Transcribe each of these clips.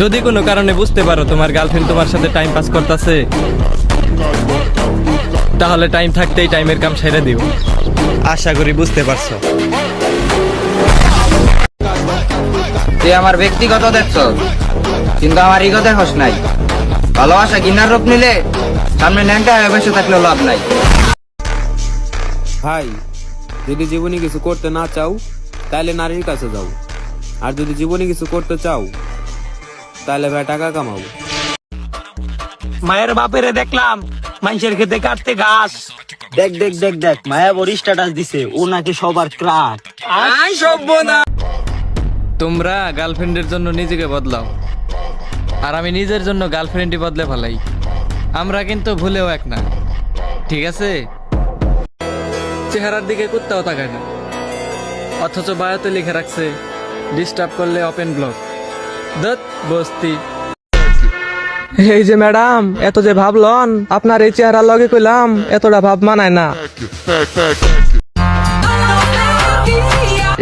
যদি কোনো কারণে বুঝতে পারো তোমার গার্লফ্রেন্ড তোমার সাথে টাইম পাস করতেছে তাহলে টাইম থাকতেই টাইমের কাম সেরে দিও। আশা করি বুঝতে পারছ। তুই আমার ব্যক্তিগত দেখছ কিন্তু আমার ইগো দেখস নাই। ভালোবাসা কিনার রূপ নিলে সামনে ন্যাংটা হয়ে বসে থাকলে লাভ নাই। ভাই যদি জীবনে কিছু করতে না চাও তাহলে নারীর কাছে যাও। আর যদি জীবনে কিছু করতে চাও তাহলে ভাই টাকা কামাও মায়ের বাপেরে দেখলাম মানুষের খেতে কাটতে ঘাস। দেখ দেখ দেখ দেখ মায়া বড় স্ট্যাটাস দিছে ও নাকি সবার ক্রাক আই সভ্য না তোমরা গার্লফ্রেন্ডের জন্য নিজেকে বদলাও আর আমি নিজের জন্য গার্লফ্রেন্ডই বদলে ফেলাই। আমরা কিন্তু ভুলেও এক না ঠিক আছে? চেহারার দিকে কুত্তাও তাকায় না অথচ বায়োতে লিখে রাখছে ডিস্টার্ব করলে ওপেন ব্লক দত বস্তি। এই যে ম্যাডাম এত যে ভাবলন আপনার এই চেহারা লগে কইলাম এতটা ভাব মানায় না।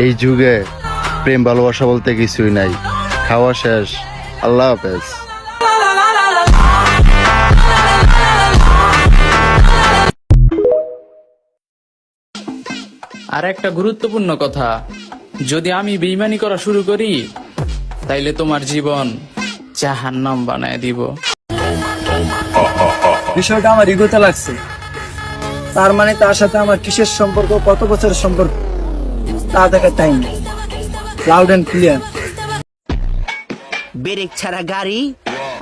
এই যুগে প্রেম ভালোবাসা বলতে কিছুই নাই। খাওয়া শেষ। আল্লাহ হাফেজ। আর একটা গুরুত্বপূর্ণ কথা যদি আমি বেইমানি করা শুরু করি তাইলে তোমার জীবন জাহান্নাম বানায় দিব। বিষয়টা আমার ইগোতে লাগছে। তার মানে তার সাথে আমার কিসের সম্পর্ক কত বছরের সম্পর্ক তা দেখার time loud and clear brake ছাড়া গাড়ি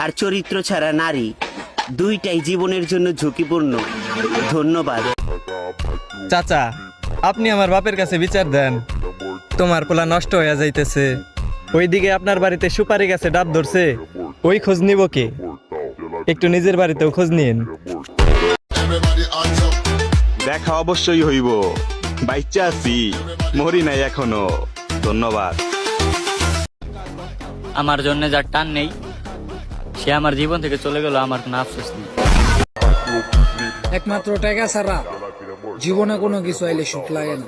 আর চরিত্র ছাড়া নারী দুইটাই জীবনের জন্য ঝুঁকিপূর্ণ। ধন্যবাদ। চাচা আপনি আমার বাপের কাছে বিচার দেন। তোমার পোলা নষ্ট হয়ে যাইতেছে। ওইদিকে আপনার বাড়িতে সুপারি গাছে ডাব ধরছে। ওই খোঁজ নিব কে? একটু নিজের বাড়িতেও খোঁজ নিন দেখা অবশ্যই হইব। বাইচা আছি মরি নাই এখনও। ধন্যবাদ। আমার জন্য যার টান নেই সে আমার জীবন থেকে চলে গেল আমার কোনো আফসোস নেই। একমাত্র টাকা ছাড়া জীবনে কোনো কিছু আইলে সুখ লাগে না